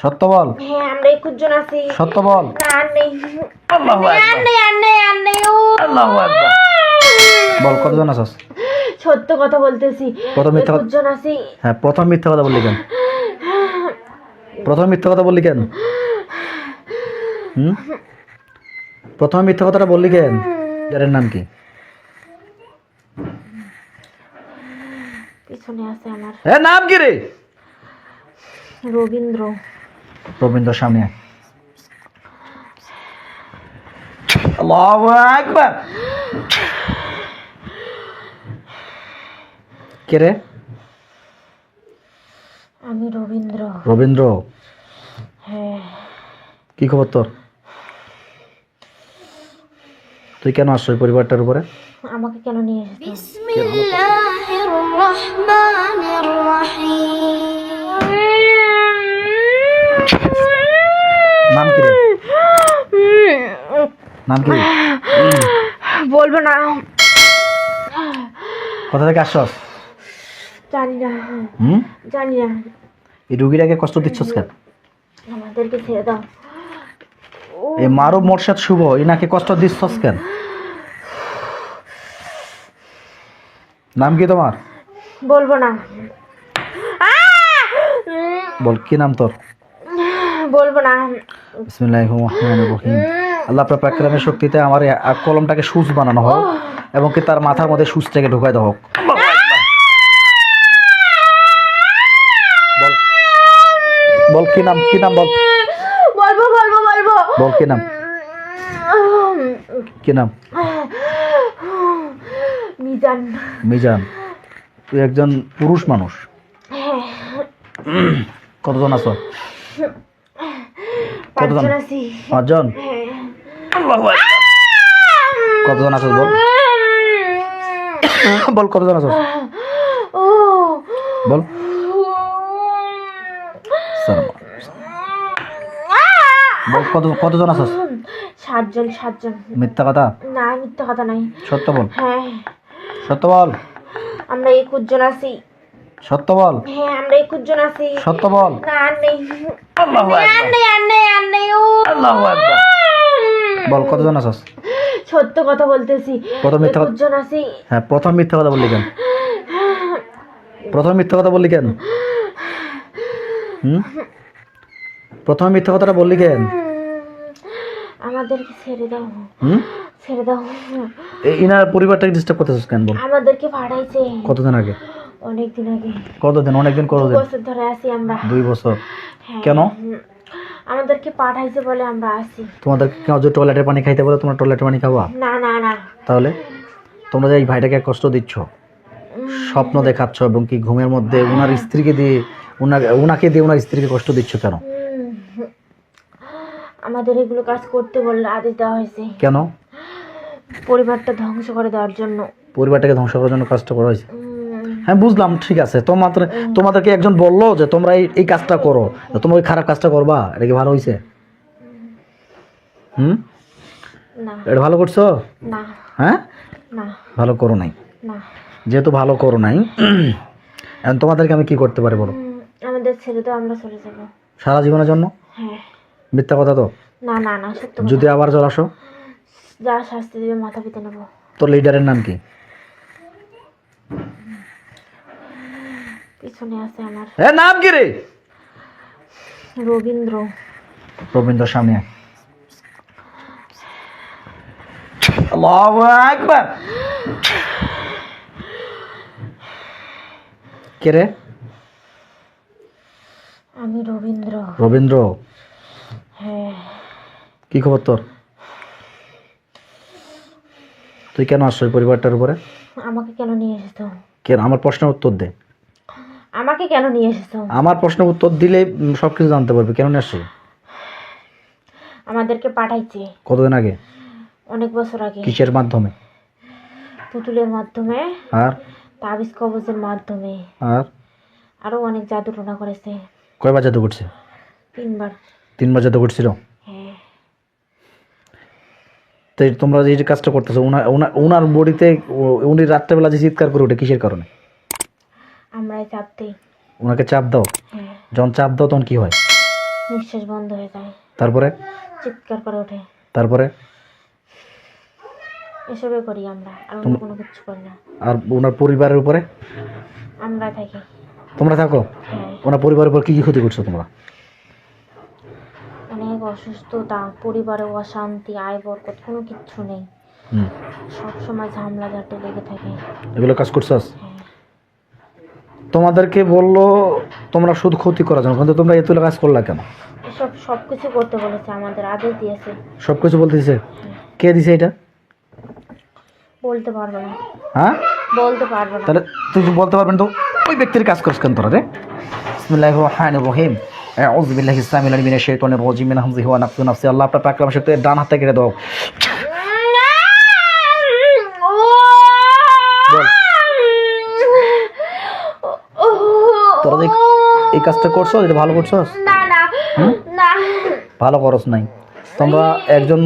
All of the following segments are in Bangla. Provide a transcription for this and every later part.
সত্য বল। হ্যাঁ আমরা একুশজন আছি। সত্য বল। না আর নেই। আল্লাহু আর নেই আর নেই আর নেই আল্লাহু আকবার। বল কতজন আছস সত্য কথা বলতেছি। কত মিথ্যা? একুশজন আছি। হ্যাঁ প্রথম মিথ্যা কথা বললি কেন? প্রথম মিথ্যা কথা বললি কেন? হুম? প্রথম মিথ্যা কথাটা বললি কেন? যারের নাম কি? পিছনে আছে আমার। এ নাম কি রে? রবীন্দ্র। রবীন্দ্র সামনে। আকবার। কে রে? আমি রবীন্দ্র। রবীন্দ্র? হ্যাঁ। কি খবর তোর? তুই কেন আসছো এই পরিবারটার উপরে? আমাকে কেন নিয়ে এসেছ নাম কি রে? নাম কি বলব না। কোথা থেকে আসছস? জানি না। হুম? জানি না। এই রুগীটাকে কষ্ট দিচ্ছস কেন? আমাদেরকে ছেড়ে দাও। এই মারব মোর্শেদ শুভ ইনাকে কষ্ট দিচ্ছস কেন? নাম কি তোমার? বলব না। বল কি নাম তোর? বলব না। বিসমিল্লাহির রহমানির রহিম। আল্লাহ প্রাকরামের শক্তিতে আমার কলমটাকে সুচ বানানো হোক এবং কি তার মাথার মধ্যে সুচটাকে ঢুকাই দেওয়া হোক। বল। বল কি নাম কি নাম বল? বলব বলব বলব। বল কি নাম? কি নাম? মিজান। মিজান। তুই একজন পুরুষ মানুষ। হ্যাঁ। কতজন আছো? কতজন? পাঁচজন কতজন আছো বল? বল কতজন আছো? বল। বল কত কতজন আছো? সাতজন সাতজন। মিথ্যা কথা? না মিথ্যা কথা নাই। সত্য বল। হ্যাঁ। সত্য বল। আমরা একুশ জন আছি। সত্য বল। হ্যাঁ আমরা একুশ জন আছি। সত্য বল। না আর নেই। আল্লাহু আর নেই আর নেই আর নেই ও। আল্লাহু আকবার। বল কতজন আছস? সত্য কথা বলতেছি। প্রথম মিথ্যা কথা- জন আছি। হ্যাঁ প্রথম মিথ্যা কথা বললি কেন? প্রথম মিথ্যা কথা বললি কেন? হুম? প্রথম মিথ্যা কথাটা বললি কেন? আমাদেরকে ছেড়ে দাও। হুম? ছেড়ে দাও। এই ইনার পরিবারটাকে ডিস্টার্ব করতেছিস কেন বল? আমাদেরকে পাঠাইছে কতদিন আগে? অনেক দিন আগে। কতদিন? অনেকদিন দু কতদিন? বছর ধরে আছি আমরা। দুই বছর। হ্যাঁ। কেন? আমাদেরকে পাঠাইছে বলে আমরা আসি তোমাদের কেউ যে টয়লেটের পানি খাইতে বলে তোমরা টয়লেটের পানি না না না। তাহলে? তোমরা এই ভাইটাকে কষ্ট দিচ্ছ স্বপ্ন দেখাচ্ছ এবং কি ঘুমের মধ্যে ওনার স্ত্রীকে দিয়ে ওনাকে ওনাকে দিয়ে ওনার স্ত্রীকে কষ্ট দিচ্ছ কেন? আমাদের এগুলো কাজ করতে বললে আদেশ দেওয়া হয়েছে। কেন? পরিবারটা ধ্বংস করে দেওয়ার জন্য। পরিবারটাকে ধ্বংস করার জন্য কাজটা করা হয়েছে? হ্যাঁ বুঝলাম ঠিক আছে। তোমাদের তোমাদেরকে একজন বলল যে তোমরা এই কাজটা করো। তোমরা ওই খারাপ কাজটা করবা? এটা কি ভালো হয়েছে হুম? না। এটা ভালো করছ? না। হ্যাঁ? না। ভালো করো নাই। না। যেহেতু ভালো করো নাই এখন তোমাদেরকে আমি কি করতে পারি বলো? আমাদের তো আমরা চলে যাব। সারা জীবনের জন্য? হ্যাঁ। মিথ্যা কথা তো? না না না সত্য। যদি আবার চলে আসো? যা শাস্তি দেবে মাথা পেতে নেব। তোর লিডারের নাম কি? পিছনে আছে আমার। এ নাম কি রে রবীন্দ্র। রবীন্দ্র সামনে। আল্লাহু আকবার! কে রে? আমি রবীন্দ্র। রবীন্দ্র? হ্যাঁ। কি খবর তোর? তুই কেন আসছো এই পরিবারটার উপরে? আমাকে কেন নিয়ে এসেছ? কেন? আমার প্রশ্নের উত্তর দে। আমাকে কেন নিয়ে এসেছ? আমার প্রশ্ন উত্তর দিলে সব কিছু জানতে পারবি। কেন নিয়ে আসছো? আমাদেরকে পাঠাইছে। কতদিন আগে? অনেক বছর আগে। কিসের মাধ্যমে? পুতুলের মাধ্যমে। আর? তাবিজ কবজের মাধ্যমে। আর? আরও অনেক জাদু টোনা করেছে। কয়বার জাদু করছে? তিনবার। তিনবার জাদু করছিল? হ্যাঁ। তো তোমরা যে কাজটা করতেছো ওনার ওনার ওনার বডিতে উনি রাত্রেবেলা যে চিৎকার করে ওঠে কিসের কারণে? আমরাই চাপতেই ওনাকে চাপ দাও? হ্যাঁ। যখন চাপ দাও তখন কি হয়? নিঃশ্বাস বন্ধ হয়ে যায়। তারপরে? চিৎকার করে ওঠে। তারপরে? এসবে করি আমরা আর অন্য কোনো কিছু করি না। আর ওনার পরিবারের উপরে? আমরা থাকি। তোমরা থাকো? হ্যাঁ। ওনার পরিবারের উপর কি কি ক্ষতি করছ তোমরা? অনেক অসুস্থতা পরিবারে অশান্তি আয় বরকত কোনো কিচ্ছু নেই। সব সময় ঝামলা ঝাঁটে লেগে থাকে। এগুলো কাজ করছস? হ্যাঁ। তোমাদেরকে বলল তোমরা শুধু ক্ষতি করার জন্য। কিন্তু তোমরা এতগুলো কাজ করলা কেন? এসব সব কিছু করতে বলেছে আমাদের আদেশ দিয়েছে। সব কিছু কে দিছে এটা? বলতে পারব না। হ্যাঁ? বলতে পারব না। তাহলে তুই বলতে পারবেন তো ওই ব্যক্তির কাজ করছ কেন তোরা রে? বিসমিল্লাহির রহমানির রহিম। আউযু বিল্লাহি ইসলামিল মিনাশ শাইতানির রাজিম মিন হামজিহি ওয়া নাফসি নাফসি। আল্লাহ আপনার পাকরাম শক্তি ডান হাতে কেটে দাও। তোরা যে এই কাজটা করছ এটা ভালো করছস ভালো করস নাই। তোমরা একজন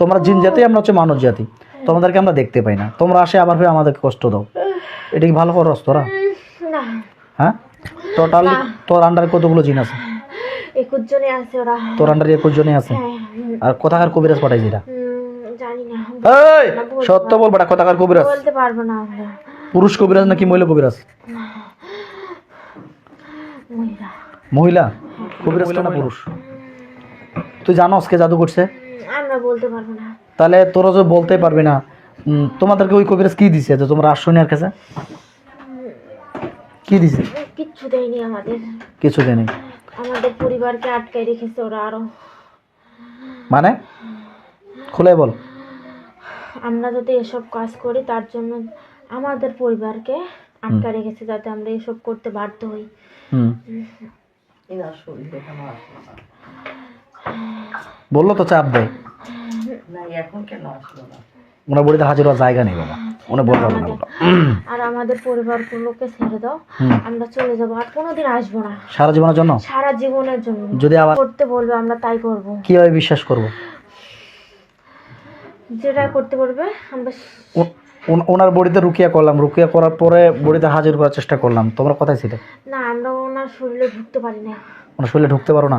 তোমরা জিন জাতি আমরা হচ্ছে মানুষ জাতি। তোমাদেরকে আমরা দেখতে পাই না। তোমরা আসে আবার ফিরে আমাদেরকে কষ্ট দাও। এটা কি ভালো করস তোরা? হ্যাঁ? টোটালি তোর আন্ডারে কতগুলো জিন আছে? একুশ জনে আছে ওরা। তোর আন্ডারে একুশ জনে আছে? হ্যাঁ আর কোথাকার কবিরাজ পাঠাইছি এটা? সত্য বল বেটা কোথাকার কবিরাজ? বলতে পারব না পুরুষ কবিরাজ নাকি মহিলা কবিরাজ? মহিলা। মহিলা? কবিরাজ না পুরুষ। তুই জানোস কে জাদু করছে? আমরা বলতে পারব না। তাহলে তোরা যে বলতে পারবি না তোমাদেরকে ওই কবিরাজ কি দিছে? যে তোমরা আসছো আর কাছে? কি দিছে? কিচ্ছু দেয়নি আমাদের। কিছু দেয়নি। আমাদের পরিবারকে আটকায় রেখেছে ওরা আরও। মানে? খুলে বল। আমরা যাতে এসব কাজ করি তার জন্য আমাদের পরিবারকে আটকা রেখেছে যাতে আমরা এসব করতে বাধ্য হই। বলল তো চাপ দেয় ওনার বাড়িতে হাজির হওয়ার জায়গা নেই বাবা। বলতে পারবে না আর আমাদের পরিবারগুলোকে ছেড়ে দাও আমরা চলে যাব। আর কোনোদিন আসব না। সারা জীবনের জন্য? সারা জীবনের জন্য। যদি আবার করতে বলবে আমরা তাই করব। কীভাবে বিশ্বাস করব? যেটা করতে বলবে আমরা ওনার বড়িতে রুকিয়া করলাম। রুকিয়া করার পরে বড়িতে হাজির করার চেষ্টা করলাম। তোমরা কোথায় ছিলে? না আমরা ওনার শরীরে ঢুকতে পারি না ওনার শরীরে ঢুকতে পারো না?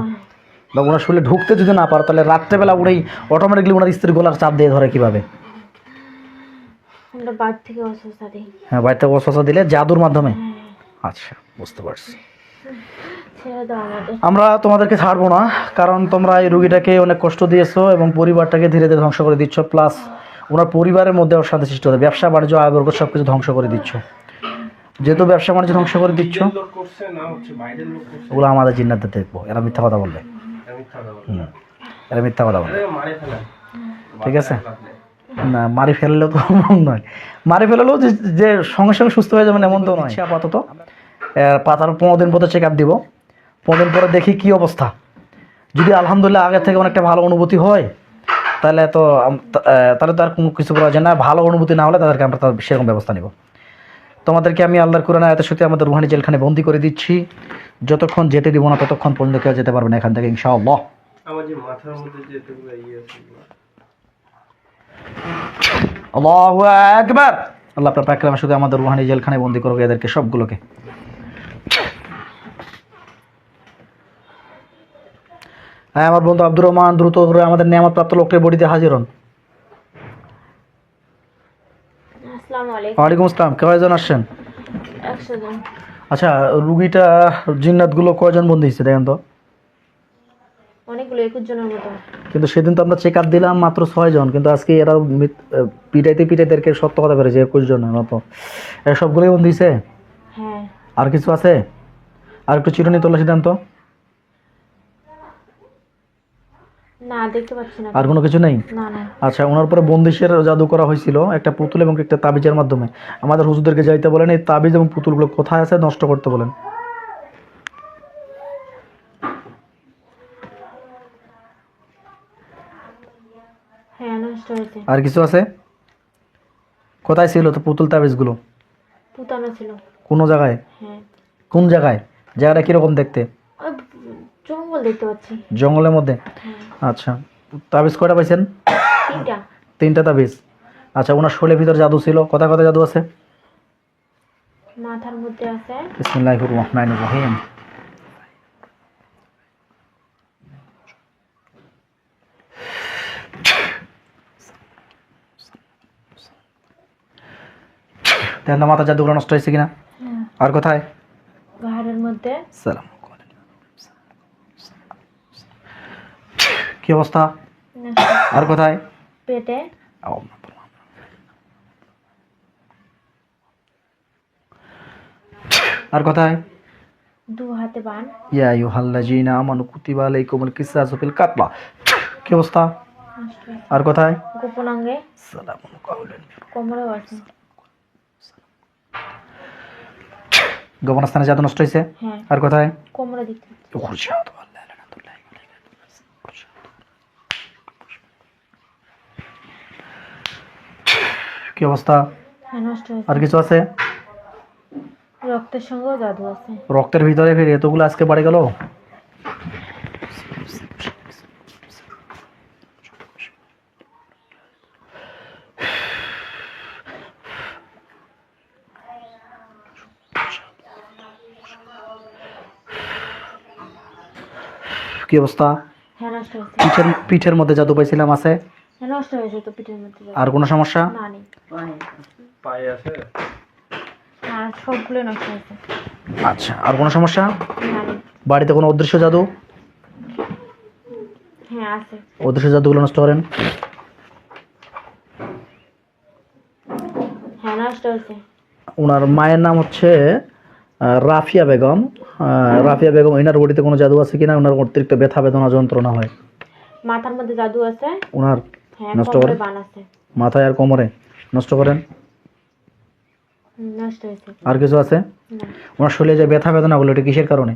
বা ওনার শরীরে ঢুকতে যদি না পারো তাহলে রাত্রেবেলা উড়েই অটোমেটিকলি ওনার স্ত্রী গলার চাপ দিয়ে ধরে কীভাবে? আমরা বাড়ি থেকে অসুস্থতা দিই। হ্যাঁ বাড়িতে বসা দিলে জাদুর মাধ্যমে? আচ্ছা বুঝতে পারছি। আমরা তোমাদেরকে ছাড়বো না কারণ তোমরা এই রুগীটাকে অনেক কষ্ট দিয়েছ এবং পরিবারটাকে ধীরে ধীরে ধ্বংস করে দিচ্ছ প্লাস ওনার পরিবারের মধ্যে অশান্তি সৃষ্টি হতে ব্যবসা বাণিজ্য আয়বর্গ সব কিছু ধ্বংস করে দিচ্ছ। যেহেতু ব্যবসা বাণিজ্য ধ্বংস করে দিচ্ছ ওগুলো আমাদের জিন্নাতে দেখব। এরা মিথ্যা কথা হুম। এরা মিথ্যা কথা বললে ঠিক আছে? না মারি ফেললেও তো নয়। মারি ফেললেও যে যে সঙ্গে সঙ্গে সুস্থ হয়ে যাবেন এমন তো নয়। আপাতত। পাতার পনেরো দিন পরে চেক আপ দিব। পনেরো দিন পরে দেখি কি অবস্থা। যদি আলহামদুলিল্লাহ আগে থেকে অনেকটা ভালো অনুভূতি হয় তাহলে তো তাহলে তো আর কোনো কিছু করা যায় না। ভালো অনুভূতি না হলে তাদেরকে আমরা তার সেরকম ব্যবস্থা নিব। তোমাদেরকে আমি আল্লাহর কোরআন আয়াতের সাথে আমাদের রুহানি জেলখানে বন্দি করে দিচ্ছি। যতক্ষণ যেতে দিব না ততক্ষণ পর্যন্ত কেউ যেতে পারবে না এখান থেকে ইনশাআল্লাহ। আল্লাহু আকবার! আল্লাহ আপনার পাকরামের সাথে আমাদের রুহানি জেলখানে বন্দি করবে এদেরকে সবগুলোকে। হ্যাঁ আমার বন্ধু আব্দুর রহমান দ্রুত করে আমাদের নিয়ামত প্রাপ্ত লোকটির বডিতে হাজির হন। ওয়ালাইকুম আসসালাম। কয়জন আসছেন? আচ্ছা রুগীটা জিন্নাতগুলো কয়জন বন্দি হয়েছে দেখেন তো? অনেকগুলো একুশ জনের মতো। কিন্তু সেদিন তো আমরা চেক আপ দিলাম মাত্র ছয়জন কিন্তু আজকে এরা পিটাইতে পিটাইতে সত্য কথা বেড়েছে একুশ জনের মতো। এরা সবগুলোই বন্দি হ্যাঁ। আর কিছু আছে? আর একটু চিরুনি তোলা সিদ্ধান্ত? না দেখতে পাচ্ছি না। আর কোনো কিছু নেই? না না। আচ্ছা ওনার উপরে বন্দিশের জাদু করা হয়েছিল একটা পুতুল এবং একটা তাবিজের মাধ্যমে। আমাদের হুজুরদেরকে যাইতে বলেন এই তাবিজ এবং পুতুলগুলো কোথায় আছে নষ্ট করতে বলেন। হ্যাঁ নষ্ট হয়েছে। আর কিছু আছে? কোথায় ছিল তো পুতুল তাবিজগুলো? পুতানো ছিল। কোনো জায়গায়? হ্যাঁ। কোন জায়গায়? জায়গাটা কীরকম দেখতে? জঙ্গল দেখতে পাচ্ছি জঙ্গলের মধ্যে? হ্যাঁ। আচ্ছা তাবিজ কয়টা পাইছেন? তিনটা। তিনটা তাবিজ। আচ্ছা ওনার শোলের ভিতর জাদু ছিল। কথা কথা জাদু আছে? মাথার মধ্যে আছে। বিসমিল্লাহির রহমানির রহিম। তেন্দা মাথা জাদুগুলো নষ্ট হয়েছে কিনা? হ্যাঁ। আর কোথায়? ঘরের মধ্যে। সালাম। কি অবস্থা? আর কোথায়? পেটে। আর কোথায়? দু হাতে বান। ইয়া আইয়ুহাল্লাযীনা আমানু কুতিবা আলাইকুমুল কিসাসু ফিল কাতলা কি অবস্থা। আর কোথায়? গোপন অঙ্গে সালামুন কাউলান কোমরেও আছে। গোপনস্থানে জাদু নষ্ট হয়েছে? হ্যাঁ। আর কোথায়? কোমরে দিতে। কি অবস্থা? হ্যাঁ নষ্ট হয়েছে। আর কিছু আছে? রক্তের সঙ্গেও জাদু আছে। রক্তের ভিতরে ফিরে এতগুলো আজকে বাড়ি গেল? কি অবস্থা? হ্যাঁ পিঠের পিঠের মধ্যে জাদু পাইছিলাম আছে? নষ্ট হয়েছে তো পিঠের মধ্যে আর কোনো সমস্যা? না নেই। পায়ে আছে? আর সবগুলো নষ্ট হয়েছে আচ্ছা আর কোনো সমস্যা? বাড়িতে কোনো অদৃশ্য জাদু? হ্যাঁ আছে। অদৃশ্য জাদুগুলো নষ্ট করেন? হ্যাঁ নষ্ট হয়েছে। ওনার মায়ের নাম হচ্ছে রাফিয়া বেগম। রাফিয়া বেগম ওনার বডিতে কোনো জাদু আছে কিনা? ওনার অতিরিক্ত ব্যথা বেদনা যন্ত্রণা হয়। মাথার মধ্যে জাদু আছে। ওনার হ্যাঁ নষ্ট কোমরে করে? বান আছে। মাথায় আর কোমরে? নষ্ট করেন? নষ্ট হয়েছে। আর কিছু আছে? না। ওনার শরীরে যে ব্যথা বেদনাগুলো এটা কিসের কারণে?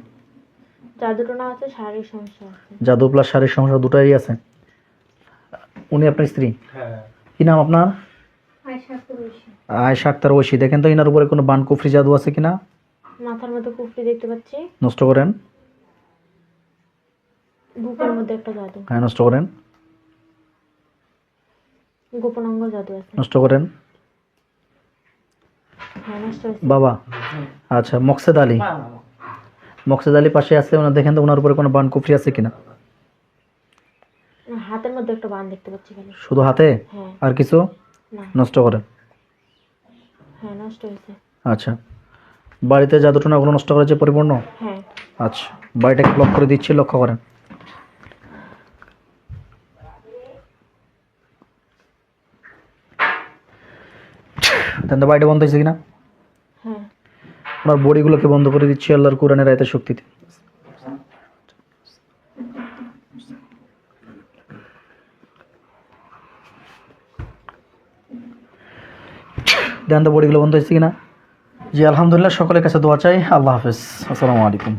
জাদুটোনা আছে শারীরিক সমস্যা জাদু প্লাস শারীরিক সমস্যা দুটাই আছে। উনি আপনার স্ত্রী? হ্যাঁ। কি নাম আপনার? আয়সা আক্তার ঐশী দেখেন তো ইনার উপরে কোনো বান কুফরি জাদু আছে কিনা? মাথার মধ্যে কুফরি দেখতে পাচ্ছি। নষ্ট করেন? বুকের মধ্যে একটা জাদু। হ্যাঁ নষ্ট করেন। গোপন অঙ্গ জাদু আছে। নষ্ট করেন? হ্যাঁ বাবা আচ্ছা মকসেদ আলী। মকসেদ আলী পাশে আছে ওনার দেখেন তো ওনার উপরে কোনো বান কুফরি আছে কিনা? হাতের মধ্যে একটা বান দেখতে পাচ্ছি খালি শুধু হাতে? হ্যাঁ। আর কিছু? নষ্ট করেন? হ্যাঁ নষ্ট হয়েছে। আচ্ছা। বাড়িতে জাদুটনাগুলো নষ্ট করেছে পরিপূর্ণ? হ্যাঁ। আচ্ছা বাড়িটাকে ব্লক করে দিচ্ছি লক্ষ্য করেন। দেন তো বাড়িটা বন্ধ হয়েছে কিনা? হ্যাঁ। ওনার বডিগুলোকে বন্ধ করে দিচ্ছি আল্লাহর কোরআনের আয়তের শক্তিতে। দেন তো বডিগুলো বন্ধ হয়েছে কিনা? জি আলহামদুলিল্লাহ সকলের কাছে দোয়া চাই। আল্লাহ হাফেজ। আসসালামু আলাইকুম।